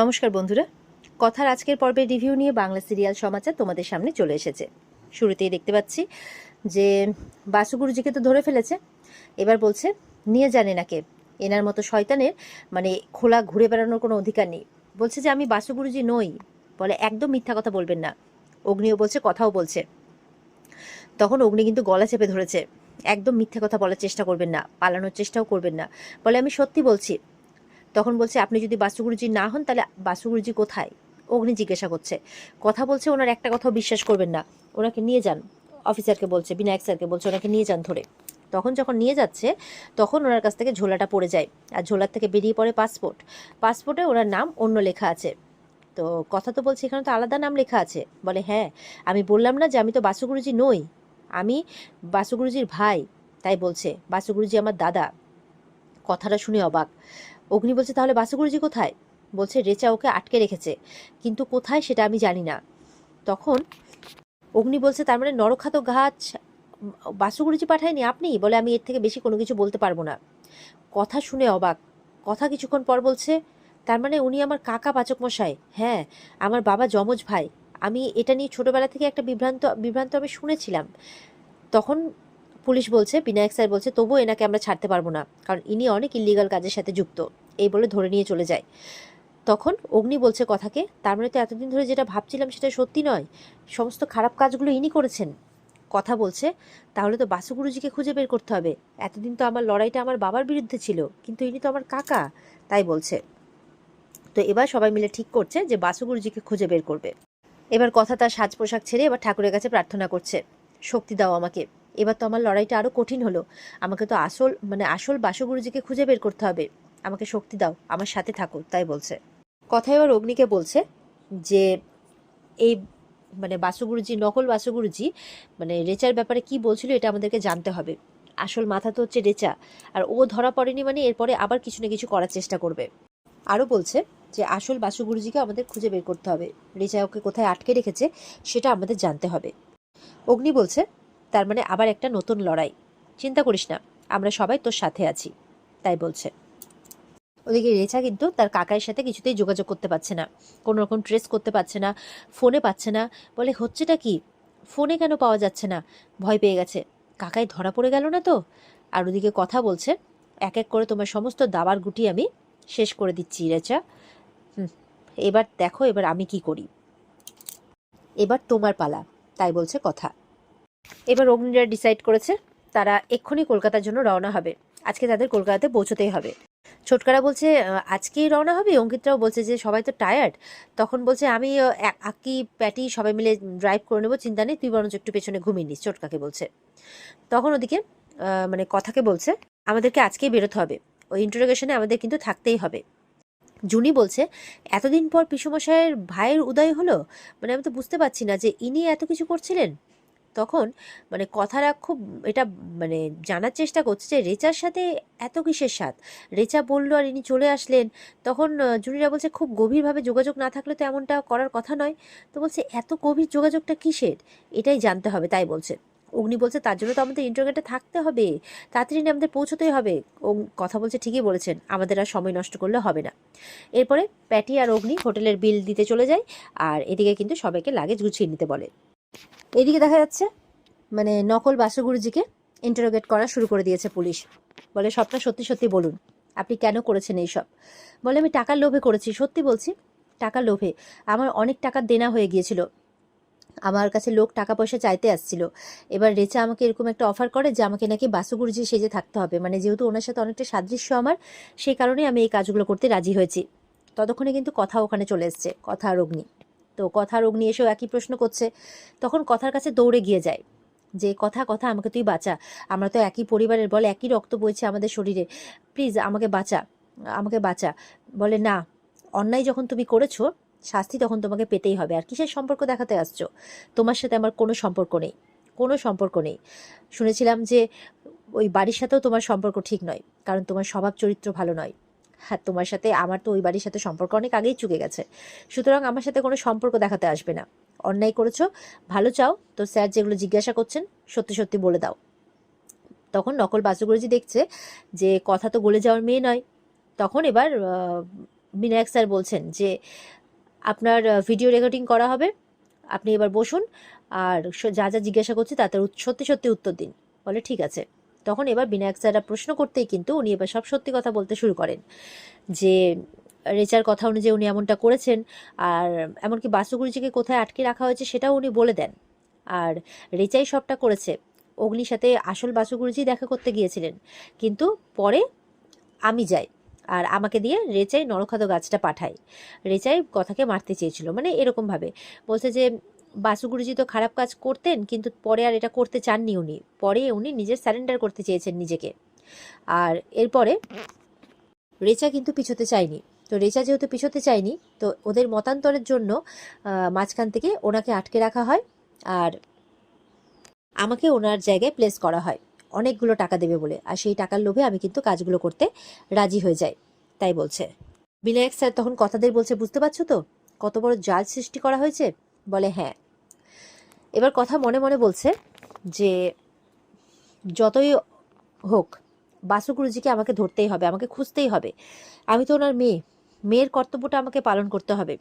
নমস্কার বন্ধুরা। কথার আজকের পর্বের রিভিউ নিয়ে বাংলা সিরিয়াল সমাচার তোমাদের সামনে চলে এসেছে। শুরুতেই দেখতে পাচ্ছি যে বাসু গুরুজিকে তো ধরে ফেলেছে। এবার বলছে, নিয়ে জানে নাকে এনার মতো শয়তানের মানে খোলা ঘুরে বেড়ানোর কোনো অধিকার নেই। বলছে যে, আমি বাসু গুরুজি নই। বলে, একদম মিথ্যা কথা বলবেন না। অগ্নিও বলছে, কথাও বলছে। তখন অগ্নি কিন্তু গলা চেপে ধরেছে, একদম মিথ্যা কথা বলার চেষ্টা করবেন না, পালানোর চেষ্টাও করবেন না। বলে, আমি সত্যি বলছি তখন বলছে, আপনি যদি বাসুগুরুজি না হন, তাহলে বাসুগুরুজি কোথায়? অগ্নি জিজ্ঞাসা করছে। কথা বলছে, ওনার একটা কথাও বিশ্বাস করবেন না। ওনাকে নিয়ে যান। অফিসারকে বলছে, বিনায়ক স্যারকে বলছে, ওনাকে নিয়ে যান ধরে। তখন যখন নিয়ে যাচ্ছে, তখন ওনার কাছ থেকে ঝোলাটা পড়ে যায়। আর ঝোলার থেকে বেরিয়ে পড়ে পাসপোর্ট। পাসপোর্টে ওনার নাম, অন্য লেখা আছে। তো কথা তো বলছে, এখানে তো আলাদা নাম লেখা আছে। বলে হ্যাঁ আমি বললাম না যে আমি তো বাসুগুরুজি নই। আমি বাসুগুরুজির ভাই। তাই বলছে বাসুগুরুজি আমার দাদা। কথাটা শুনে অবাক। অগ্নি বলছে, তাহলে বাসুগুরুজি কোথায়? বলছে, রেচা ওকে আটকে রেখেছে। কিন্তু কোথায় সেটা আমি জানি না। তখন অগ্নি বলছে, তার মানে নরখাত গাছ বাসুগুরুজি পাঠায়নি আপনি? বলে, আমি এর থেকে বেশি কোনো কিছু বলতে পারব না। কথা শুনে অবাক। কথা কিছুক্ষণ পর বলছে, তার মানে উনি আমার কাকা পাচক মশাই? হ্যাঁ আমার বাবা যমজ ভাই। আমি এটা নিয়ে ছোটবেলা থেকে একটা বিভ্রান্ত বিভ্রান্ত আমি শুনেছিলাম। তখন পুলিশ বলছে, বিনায়ক স্যার বলছে, তবুও এনাকে আমরা ছাড়তে পারব না, কারণ ইনি অনেক ইলিগাল কাজের সাথে যুক্ত। এই বলে ধরে নিয়ে চলে যায়। তখন অগ্নি বলছে কথাকে, তার মানে তো এতদিন ধরে যেটা ভাবছিলাম সেটা সত্যি নয়, সমস্ত খারাপ কাজগুলো ইনি করেছেন। কথা বলছে, তাহলে তো বাসুগুরুজিকে খুঁজে বের করতে হবে। এতদিন তো আমার লড়াইটা আমার বাবার বিরুদ্ধে ছিল, কিন্তু ইনি তো আমার কাকা, তাই বলছে। তো এবার সবাই মিলে ঠিক করছে যে বাসুগুরুজিকে খুঁজে বের করবে। এবার কথা তার সাজ পোশাক ছেড়ে এবার ঠাকুরের কাছে প্রার্থনা করছে, শক্তি দাও আমাকে। এবার তো আমার লড়াইটা আরও কঠিন হলো। আমাকে তো আসল মানে আসল বাসুগুরুজিকে খুঁজে বের করতে হবে। আমাকে শক্তি দাও, আমার সাথে থাকো, তাই বলছে। কথা এবার অগ্নিকে বলছে যে, এই মানে বাসুগুরুজি, নকল বাসুগুরুজি মানে রেচার ব্যাপারে কি বলছিল এটা আমাদেরকে জানতে হবে। আসল মাথা তো হচ্ছে রেচা, আর ও ধরা পড়েনি মানে এরপরে আবার কিছু না কিছু করার চেষ্টা করবে। আরও বলছে যে, আসল বাসুগুরুজিকে আমাদের খুঁজে বের করতে হবে। রেচা ওকে কোথায় আটকে রেখেছে সেটা আমাদের জানতে হবে। অগ্নি বলছে তার মানে আবার একটা নতুন লড়াই। চিন্তা করিস না, আমরা সবাই তোর সাথে আছি, তাই বলছে। ওদিকে রেচা কিন্তু তার কাকার সাথে কিছুতেই যোগাযোগ করতে পারছে না, কোনো রকম ট্রেস করতে পারছে না ফোনে পাচ্ছে না, বলে হচ্ছেটা কি? ফোনে কেন পাওয়া যাচ্ছে না? ভয় পেয়ে গেছে। কাকায় ধরা পড়ে গেল না তো? আর ওদিকে কথা বলছে, এক এক করে তোমার সমস্ত দাবার গুটি আমি শেষ করে দিচ্ছি রেচা। হুম, এবার দেখো এবার আমি কি করি। এবার তোমার পালা, তাই বলছে কথা। এবার অগ্নিরা ডিসাইড করেছে, তারা এক্ষুনি কলকাতার জন্য রওনা হবে। আজকে তাদের কলকাতাতে পৌঁছতেই হবে। ছোটকারা বলছে আজকেই রওনা হবে? অঙ্কিতরাও বলছে যে, সবাই তো টায়ার্ড তখন বলছে, আমি আক্কি প্যাটি সবাই মিলে ড্রাইভ করে নেব, চিন্তা নেই, তুই বরঞ্চ একটু পেছনে ঘুমিয়ে নিস, ছোটকাকে বলছে। তখন ওদিকে মানে কথাকে বলছে, আমাদেরকে আজকেই বেরোতে হবে। ওই ইন্টারোগেশনে আমাদের কিন্তু থাকতেই হবে। জুনি বলছে, এতদিন পর পিসুমশাইয়ের ভাইয়ের উদয় হলো? মানে আমি তো বুঝতে পারছি না যে, ইনি এত কিছু করছিলেন? তখন মানে কথারা খুব এটা মানে জানার চেষ্টা করছে যে রেচার সাথে এত কিসের সাথ রেচা বলল আর ইনি চলে আসলেন। তখন জুনিরা বলছে, খুব গভীরভাবে যোগাযোগ না থাকলে তো এমনটা করার কথা নয়। তো বলছে, এত গভীর যোগাযোগটা কিসের? এটাই জানতে হবে। তাই বলছে। অগ্নি বলছে, তার জন্য তো আমাদের ইন্টারগেটে থাকতে হবে। তাড়াতাড়ি না আমাদের পৌঁছতেই হবে। ও কথা বলছে, ঠিকই বলেছেন। আমাদের আর সময় নষ্ট করলে হবে না। এরপরে প্যাটি আর অগ্নি হোটেলের বিল দিতে চলে যায় আর এদিকে কিন্তু সবাইকে লাগেজ গুছিয়ে নিতে বলে। এদিকে দেখা যাচ্ছে মানে নকল বাসুগুরুজিকে ইন্টারোগেট করা শুরু করে দিয়েছে পুলিশ। বলে, সবটা সত্যি সত্যি বলুন, আপনি কেন করেছেন এইসব? বলে, আমি টাকার লোভে করেছি, সত্যি বলছি, টাকার লোভে। আমার অনেক টাকা দেনা হয়ে গিয়েছিল। আমার কাছে লোক টাকা পয়সা চাইতে আসছিল। এবার রেচা আমাকে এরকম একটা অফার করে যে, আমাকে নাকি বাসুগুরুজি সেজে থাকতে হবে। মানে যেহেতু ওনার সাথে অনেকটা সাদৃশ্য আমার, সেই কারণে আমি এই কাজগুলো করতে রাজি হয়েছি। ততক্ষণে কিন্তু কথা ওখানে চলে এসছে, কথা আর অগ্নি। তো কথা আর অগ্নি এসেও একই প্রশ্ন করছে। তখন কথার কাছে দৌড়ে গিয়ে যায় যে, কথা কথা, আমাকে তুই বাঁচা। আমরা তো একই পরিবারের বলে, একই রক্ত বইছে আমাদের শরীরে। প্লিজ, আমাকে বাঁচা আমাকে বাঁচা। বলে, না, অন্যায় যখন তুমি করেছ, শাস্তি তখন তোমাকে পেতেই হবে। আর কিসের সম্পর্ক দেখাতে আসছো? তোমার সাথে আমার কোনো সম্পর্ক নেই, কোনো সম্পর্ক নেই। শুনেছিলাম যে, ওই বাড়ির সাথেও তোমার সম্পর্ক ঠিক নয়, কারণ তোমার স্বভাব চরিত্র ভালো নয়। হ্যাঁ তোমার সাথে, আমার তো ওই বাড়ির সাথে সম্পর্ক অনেক আগেই চুকে গেছে। সুতরাং আমার সাথে কোনো সম্পর্ক দেখাতে আসবে না। অন্যায় করেছ, ভালো চাও, তো স্যার যেগুলো জিজ্ঞাসা করছেন, সত্যি সত্যি বলে দাও। তখন নকল বাসুগুরুজি দেখছে যে কথা তো গলে যাওয়ার মেয়ে নয়। তখন এবার বিনায়ক স্যার বলছেন যে, আপনার ভিডিও রেকর্ডিং করা হবে। আপনি এবার বসুন, আর যা যা জিজ্ঞাসা করছে তাতে সত্যি সত্যি উত্তর দিন। বলে, ঠিক আছে। তখন এবার বিনায়ক স্যাররা প্রশ্ন করতেই কিন্তু উনি এবার সব সত্যি কথা বলতে শুরু করেন। যে, রেচার কথা অনুযায়ী উনি এমনটা করেছেন, আর এমনকি বাসুগুরুজিকে কোথায় আটকে রাখা হয়েছে সেটাও উনি বলে দেন। আর রেচাই সবটা করেছে। অগ্নির সাথে আসল বাসুগুরুজি দেখা করতে গিয়েছিলেন। কিন্তু পরে আমি যাই, আর আমাকে দিয়ে রেচাই নরখাদ গাছটা পাঠায়। রেচাই কথাকে মারতে চেয়েছিল মানে এরকমভাবে। বলছে যে বাসুগুরুজি তো খারাপ কাজ করতেন, কিন্তু পরে আর এটা করতে চাননি উনি। পরে উনি নিজের স্যারেন্ডার করতে চেয়েছেন নিজেকে। আর এরপরে রেচা কিন্তু পিছোতে চায়নি। তো রেচা যেহেতু পিছোতে চায়নি, তো ওদের মতান্তরের জন্য মাঝখান থেকে ওনাকে আটকে রাখা হয় আর আমাকে ওনার জায়গায় প্লেস করা হয়। অনেকগুলো টাকা দেবে বলে। আর সেই টাকার লোভে আমি কিন্তু কাজগুলো করতে রাজি হয়ে যাই, তাই বলছে। বিনায়ক স্যার তখন কথাদের বলছে, বুঝতে পারছ তো? কত বড় জাল সৃষ্টি করা হয়েছে? বলে হ্যাঁ। এবার কথা মনে মনে বলছে যে যতই হোক বাসুগুরুজিকে আমাকে ধরতেই হবে, আমাকে খুঁজতেই হবে। আমি তো ওনার মেয়ে। মেয়ের কর্তব্যটা আমাকে পালন করতে হবে।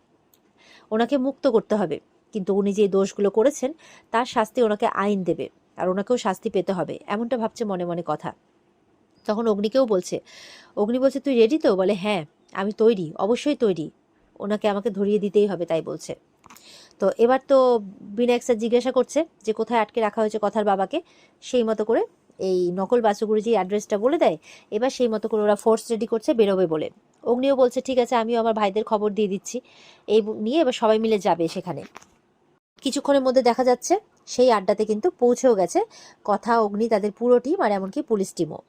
ওনাকে মুক্ত করতে হবে। কিন্তু উনি যে দোষগুলো করেছেন, তার শাস্তি ওনাকে আইন দেবে আর ওনাকেও শাস্তি পেতে হবে, এমনটা ভাবছে মনে মনে কথা। তখন অগ্নিকেও বলছে, অগ্নি বলছে, তুই রেডি তো? বলে হ্যাঁ আমি তৈরি, অবশ্যই তৈরি। ওনাকে আমাকে ধরিয়ে দিতেই হবে, তাই বলছে। তো এবার তো বিনায়ক স্যার জিজ্ঞাসা করছে যে কোথায় আটকে রাখা হয়েছে কথার বাবাকে, সেই মতো করে এই নকল বাসুগুরুজি অ্যাড্রেসটা বলে দেয়, এবার সেই মতো করে ওরা ফোর্স রেডি করছে বেরোবে বলে। অগ্নিও বলছে, ঠিক আছে, আমিও আমার ভাইদের খবর দিয়ে দিচ্ছি। এই নিয়ে এবার সবাই মিলে যাবে সেখানে। কিছুক্ষণের মধ্যে দেখা যাচ্ছে সেই আড্ডাতে কিন্তু পৌঁছেও গেছে কথা, অগ্নি, তাদের পুরো টিম আর এমনকি পুলিশ টিমও।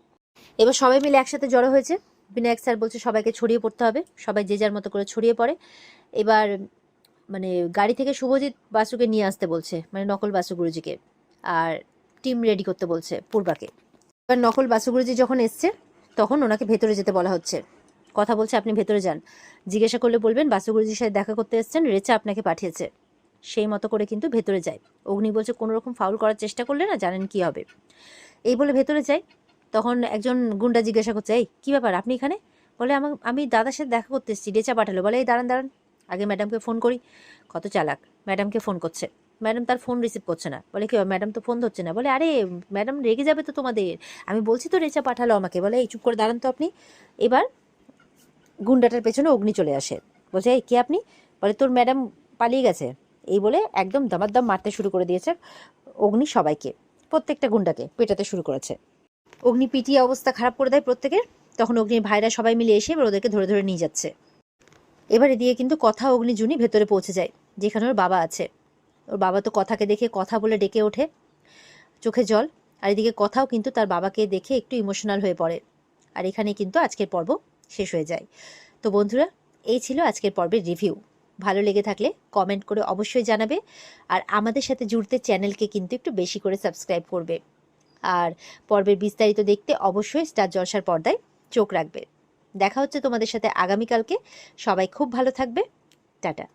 এবার সবাই মিলে একসাথে জড়ো হয়েছে। বিনায়ক স্যার বলছে, সবাইকে ছড়িয়ে পড়তে হবে। সবাই যে যার মতো করে ছড়িয়ে পড়ে। এবার মানে গাড়ি থেকে শুভজিৎ বাসুকে নিয়ে আসতে বলছে মানে নকল বাসু গুরুজিকে আর টিম রেডি করতে বলছে পূর্বাকে। এবার নকল বাসু গুরুজি যখন এসছে, তখন ওনাকে ভেতরে যেতে বলা হচ্ছে। কথা বলছে, আপনি ভেতরে যান। জিজ্ঞাসা করলে বলবেন বাসু গুরুজির সাথে দেখা করতে এসছেন, রেচা আপনাকে পাঠিয়েছে। সেই মতো করে কিন্তু ভেতরে যায়। অগ্নি বলছে, কোনো রকম ফাউল করার চেষ্টা করলে না জানেন কি হবে? এই বলে ভেতরে যায়। তখন একজন গুন্ডা জিজ্ঞাসা করছে, এই, কী ব্যাপার? আপনি এখানে? বলে আমি দাদার সাথে দেখা করতে এসেছি, রেচা পাঠালো। বলে, এই, দাঁড়ান দাঁড়ান। আগে ম্যাডামকে ফোন করি, কত চালাক, ম্যাডামকে ফোন করছে। ম্যাডাম তার ফোন রিসিভ করছে না। বলে কি, ম্যাডাম তো ফোন ধরছে না। বলে, আরে, ম্যাডাম রেগে যাবে তো তোমাদের। আমি বলছি তো রেচা পাঠালো আমাকে। বলে, এই চুপ করে দাঁড়ান তো আপনি। এবার গুন্ডাটার পেছনে অগ্নি চলে আসে। বলছে, এই কে আপনি? বলে, তোর ম্যাডাম পালিয়ে গেছে। এই বলে একদম দামাদ্দাম মারতে শুরু করে দিয়েছে অগ্নি সবাইকে, প্রত্যেকটা গুন্ডাকে পেটাতে শুরু করেছে। অগ্নি পিটিয়ে অবস্থা খারাপ করে দেয় প্রত্যেকের। তখন অগ্নির ভাইরা সবাই মিলে এসে ওদেরকে ধরে ধরে নিয়ে যাচ্ছে। এবার এদিকে কিন্তু কথা অগ্নি জুনি ভেতরে পৌঁছে যায়, যেখানে ওর বাবা আছে। ওর বাবা তো কথাকে দেখে কথা বলে ডেকে ওঠে চোখে জল, আর এদিকে কথাও কিন্তু তার বাবাকে দেখে একটু ইমোশনাল হয়ে পড়ে। আর এখানে কিন্তু আজকের পর্ব শেষ হয়ে যায়। তো বন্ধুরা, এই ছিল আজকের পর্বের রিভিউ ভালো লেগে থাকলে কমেন্ট করে অবশ্যই জানাবে, আর আমাদের সাথে জুড়তে চ্যানেলকে কিন্তু একটু বেশি করে সাবস্ক্রাইব করবে। আর পর্বের বিস্তারিত দেখতে অবশ্যই স্টার জলসার পর্দায় চোখ রাখবে। দেখা হচ্ছে তোমাদের সাথে আগামীকালকে। সবাই খুব ভালো থাকবে। টাটা।